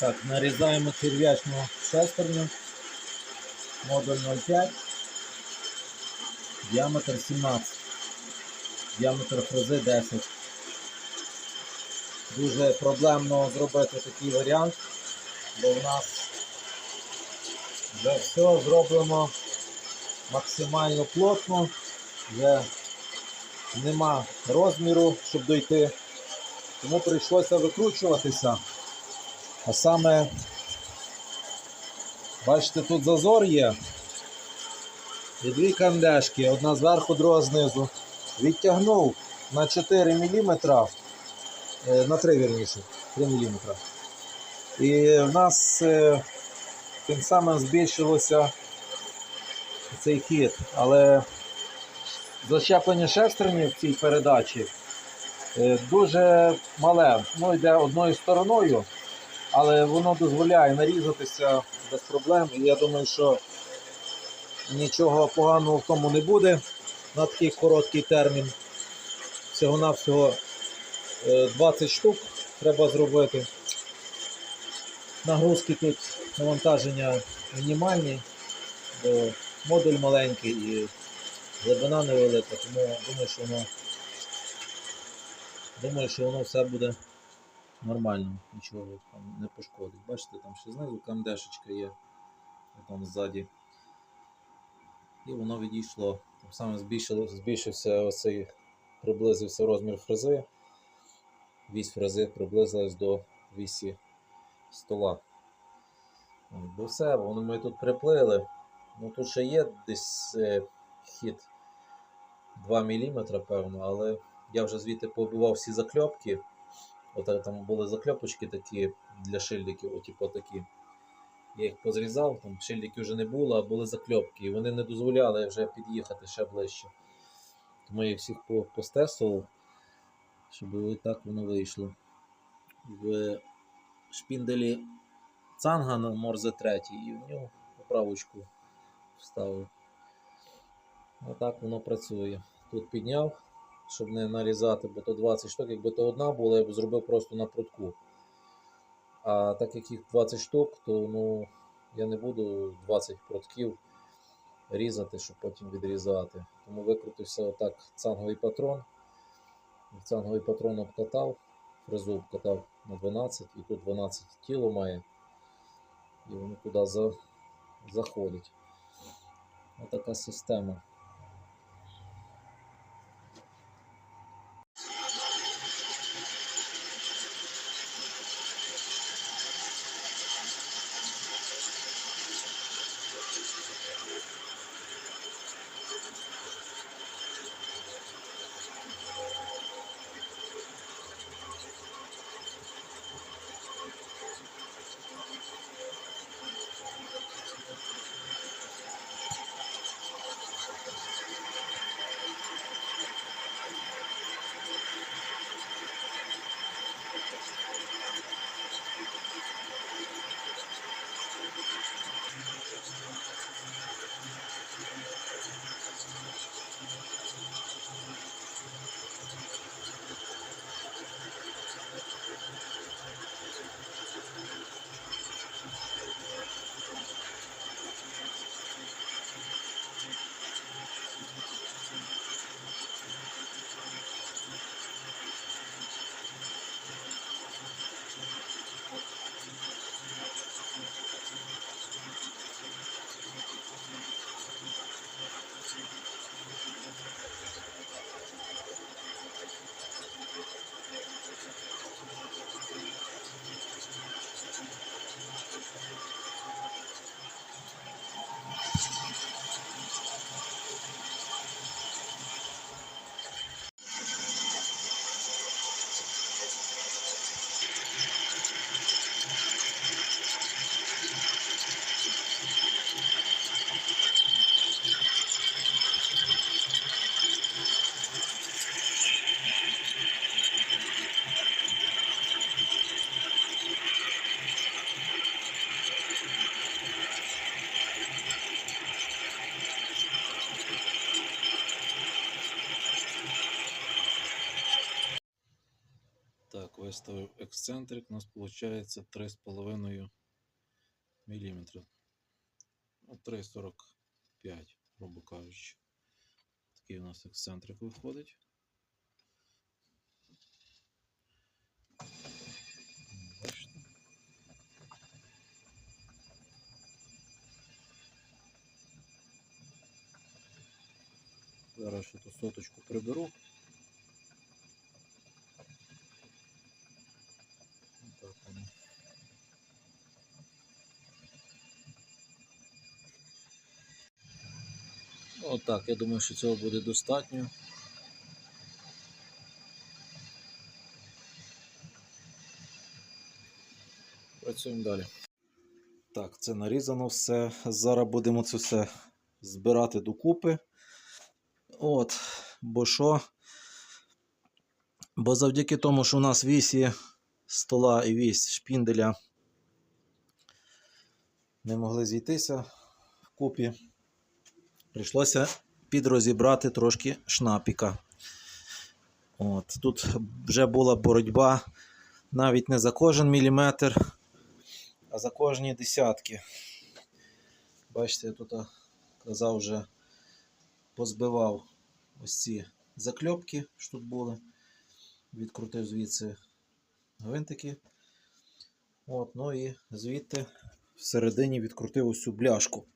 Так, нарізаємо черв'ячну шестерню. Модуль 05. Діаметр 17. Діаметр фрези 10. Дуже проблемно зробити такий варіант, бо в нас вже все зроблено максимально плотно, вже нема розміру, щоб дойти. Тому прийшлося викручуватися. А саме, бачите, тут зазор є. І дві кандешки, одна зверху, друга знизу. Відтягнув на 4 мм, на 3 вірніше, 3 мм. І в нас е, тим самим збільшилося цей хід. Але защеплення шестерні в цій передачі е, дуже мале. Ну, йде одною стороною, але воно дозволяє нарізатися без проблем. І я думаю, що нічого поганого в тому не буде на такий короткий термін. Всього-навсього е, 20 штук треба зробити. Нагрузки тут навантаження мінімальні, бо модуль маленький і глибина невелика, тому думаю, що воно думаю, що воно все буде нормально, нічого там не пошкодить. Бачите, там ще знизу камдешечка є, там ззаді. І воно відійшло. Тим самим збільшився оцей, приблизився розмір фрези. Вісь фрези приблизилась до вісі стола. Бо все, воно ми тут приплили. Ну тут ще є десь е, хід 2 мм, певно, але я вже звідти побивав всі закльопки. От там були закльопочки такі для шильдиків, от, типу такі. Я їх позрізав, там шильдиків вже не було, а були закльопки. І вони не дозволяли вже під'їхати ще ближче. Тому я їх всіх постесував, щоб і так воно вийшло. В шпінделі цанга на Морзе 3 і в нього поправочку вставив. Отак воно працює. Тут підняв, щоб не нарізати, бо то 20 штук, якби то одна була, я б зробив просто на прутку. А так як їх 20 штук, то ну, я не буду 20 прутків різати, щоб потім відрізати. Тому викрутився отак цанговий патрон. Цанговий патрон обкатав, фрезу обкатав на 12 і тут 12 тіло має. І воно туди за, заходить. Отака система. Виставив ексцентрик, у нас виходить 3,5 мм. Ну, 3,45, грубо кажучи. Такий у нас ексцентрик виходить. Зараз ще ту соточку приберу. Отак, я думаю, що цього буде достатньо. Працюємо далі. Так, це нарізано все. Зараз будемо це все збирати докупи. От, бо що? Бо завдяки тому, що у нас вісі стола і вісь шпінделя не могли зійтися вкупі, прийшлося підрозібрати трошки шнапіка. От, тут вже була боротьба навіть не за кожен міліметр, а за кожні десятки. Бачите, я тут казав вже позбивав ось ці закльопки, що тут були. Відкрутив звідси гвинтики. От, ну і звідти всередині відкрутив ось цю бляшку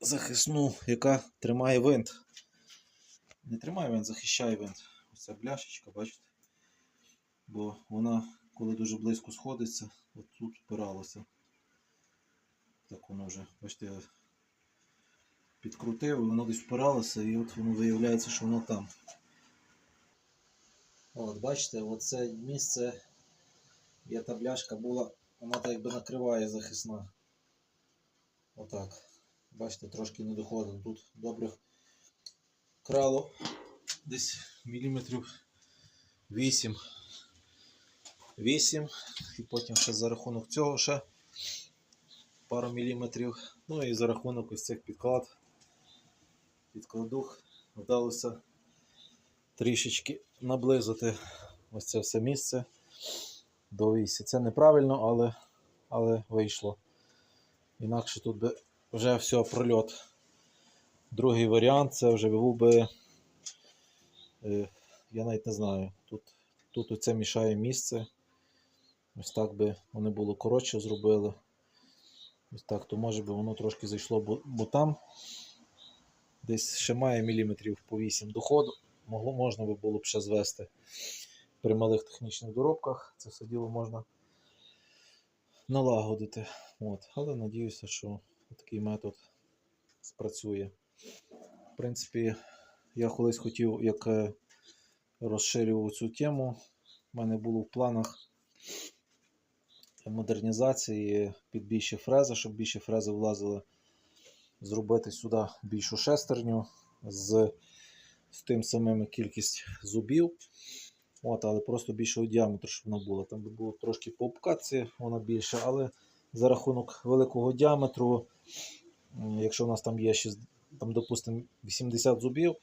захисну, яка тримає винт. Не тримає винт, захищає винт. Ось ця бляшечка, бачите? Бо вона, коли дуже близько сходиться, от тут впиралося. Так воно вже, бачите, я підкрутив, воно десь впиралося, і от воно виявляється, що воно там. От, бачите, оце місце, є та бляшка була, вона так якби накриває захисна. Отак. Бачите, трошки не доходить. Тут добре крало десь міліметрів 8. 8. І потім ще за рахунок цього ще пару міліметрів. Ну і за рахунок ось цих підклад, підкладух вдалося трішечки наблизити ось це все місце до вісі. Це неправильно, але, але вийшло. Інакше тут би вже все прольот. Другий варіант це вже був би. е, Я навіть не знаю. Тут, тут оце мішає місце. Ось так би вони було коротше зробили. Ось так, то може би воно трошки зайшло, бо, бо там десь ще має міліметрів по 8 доходу. Могло, можна би було б ще звести при малих технічних доробках. Це все діло можна налагодити. От. Але надіюся, що такий метод спрацює. В принципі, я колись хотів, як е, розширював цю тему, в мене було в планах модернізації під більші фрези, щоб більші фрези влазили, зробити сюди більшу шестерню з, з тим самим кількість зубів. От, але просто більшого діаметру, щоб вона була. Там би було трошки по обкатці, вона більше, але за рахунок великого діаметру, якщо у нас там є там, допустимо, 80 зубів,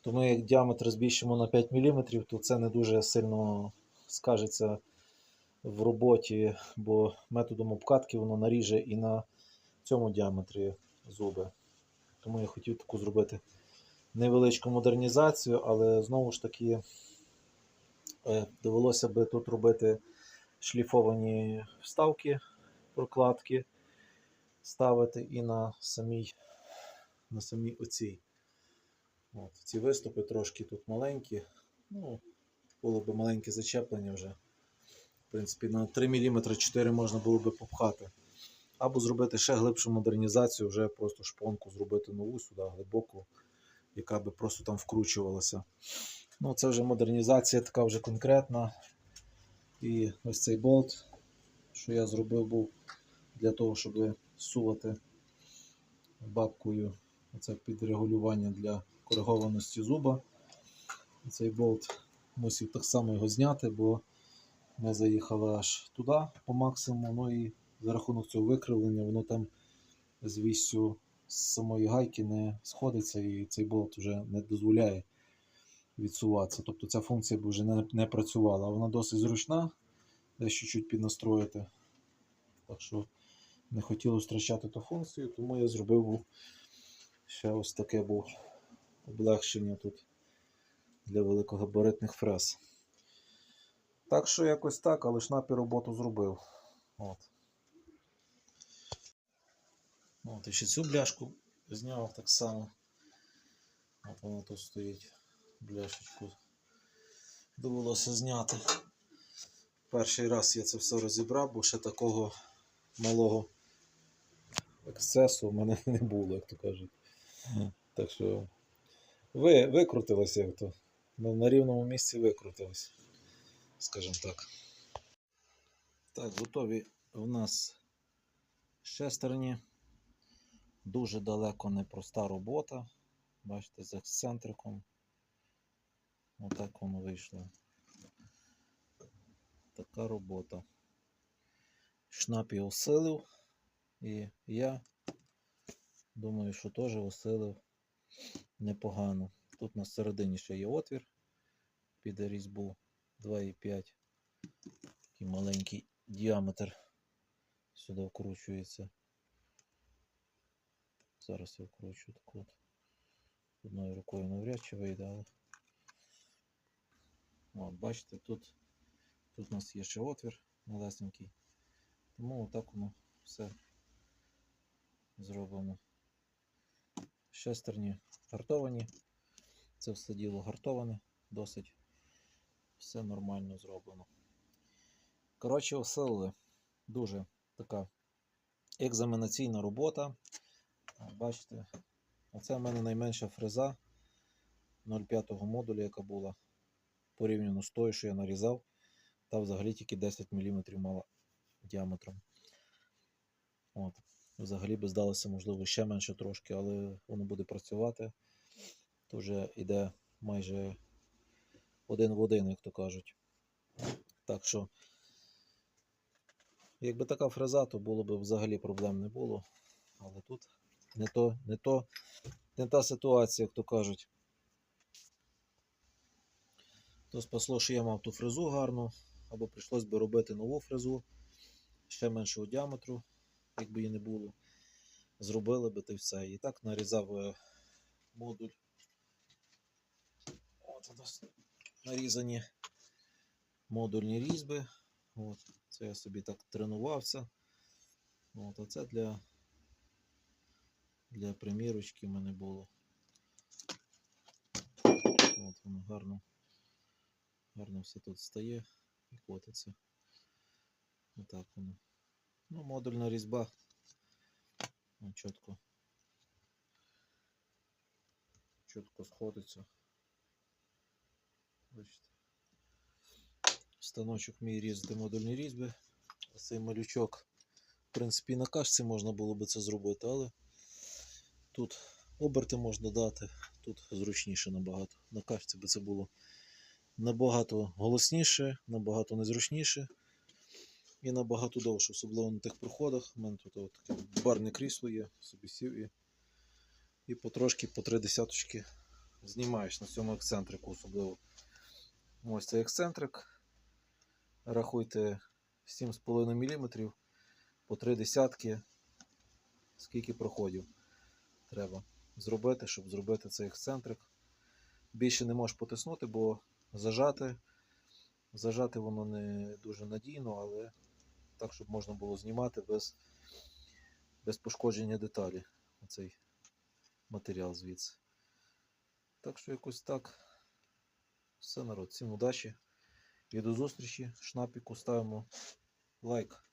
то ми як діаметр збільшимо на 5 мм, то це не дуже сильно скажеться в роботі, бо методом обкатки воно наріже і на цьому діаметрі зуби. Тому я хотів таку зробити невеличку модернізацію, але знову ж таки е, довелося би тут робити шліфовані вставки, прокладки, ставити і на самій, на самій оцій. От, ці виступи трошки тут маленькі. Ну, було б маленьке зачеплення вже. В принципі, на 3 мм 4 можна було би попхати. Або зробити ще глибшу модернізацію, вже просто шпонку зробити нову сюди, глибоку, яка би просто там вкручувалася. Ну, це вже модернізація така вже конкретна. І ось цей болт, що я зробив, був для того, щоб сувати бабкою. Це підрегулювання для коригованості зуба. Цей болт мусив так само його зняти, бо ми заїхали аж туди по максимуму. Ну і за рахунок цього викривлення, воно там з вісю з самої гайки не сходиться, і цей болт вже не дозволяє відсуватися. Тобто ця функція б вже не, не працювала. Вона досить зручна, десь чуть-чуть піднастроїти. Так що не хотілося втрачати ту функцію, тому я зробив ще ось таке був облегшення тут для великогабаритних фрез. Так що якось так, але шнапі роботу зробив. От. От, і ще цю бляшку зняв так само. От вона тут стоїть. Бляшечку. Довелося зняти. Перший раз я це все розібрав, бо ще такого малого ексцесу в мене не було, як то кажуть. Так що ви, викрутилося як то. На, рівному місці викрутилось, скажімо так. Так, готові в нас шестерні. Дуже далеко непроста робота. Бачите, з ексцентриком. Отак воно вийшло. Така робота. Шнап його осилив. І я думаю, що теж осилив непогано. Тут на середині ще є отвір під різьбу 2,5. Такий маленький діаметр сюди вкручується. Зараз я вкручу так от. Одною рукою навряд чи вийде, але. От, бачите, тут, тут у нас є ще отвір малесенький. Тому отак воно все зроблено. Шестерні гартовані. Це все діло гартоване, досить все нормально зроблено. Коротше, осилили. Дуже така екзаменаційна робота. Бачите, оце в мене найменша фреза 0,5 модуля, яка була порівняно з тою, що я нарізав. Та взагалі тільки 10 мм мала діаметром. От. Взагалі би здалося, можливо, ще менше трошки, але воно буде працювати. То вже йде майже один в один, як то кажуть. Так що, якби така фреза, то було б взагалі проблем не було. Але тут не то, не то, не та ситуація, як то кажуть. То спасло, що я мав ту фрезу гарну, або прийшлось би робити нову фрезу ще меншого діаметру, якби її не було. Зробили би то все. І так нарізав е, модуль. От у нас нарізані модульні різьби. От, це я собі так тренувався. От, а це для, для примірочки в мене було. От воно гарно, гарно все тут стає і котиться. Отак воно. Ну, модульна різьба. Ну, чітко. Чітко сходиться. Бачите. Станочок мій різати модульні різьби. Цей малючок, в принципі, на кашці можна було би це зробити, але тут оберти можна дати, тут зручніше набагато. На кашці би це було набагато голосніше, набагато незручніше і набагато довше, особливо на тих проходах. У мене тут таке барне крісло є, собі сів і, і потрошки по три десяточки знімаєш на цьому ексцентрику особливо. Ось цей ексцентрик. Рахуйте 7,5 мм по три десятки. Скільки проходів треба зробити, щоб зробити цей ексцентрик. Більше не можеш потиснути, бо зажати. Зажати воно не дуже надійно, але так, щоб можна було знімати без, без пошкодження деталі оцей матеріал звідси. Так що якось так. Все, народ. Всім удачі. І до зустрічі. Шнапіку ставимо лайк.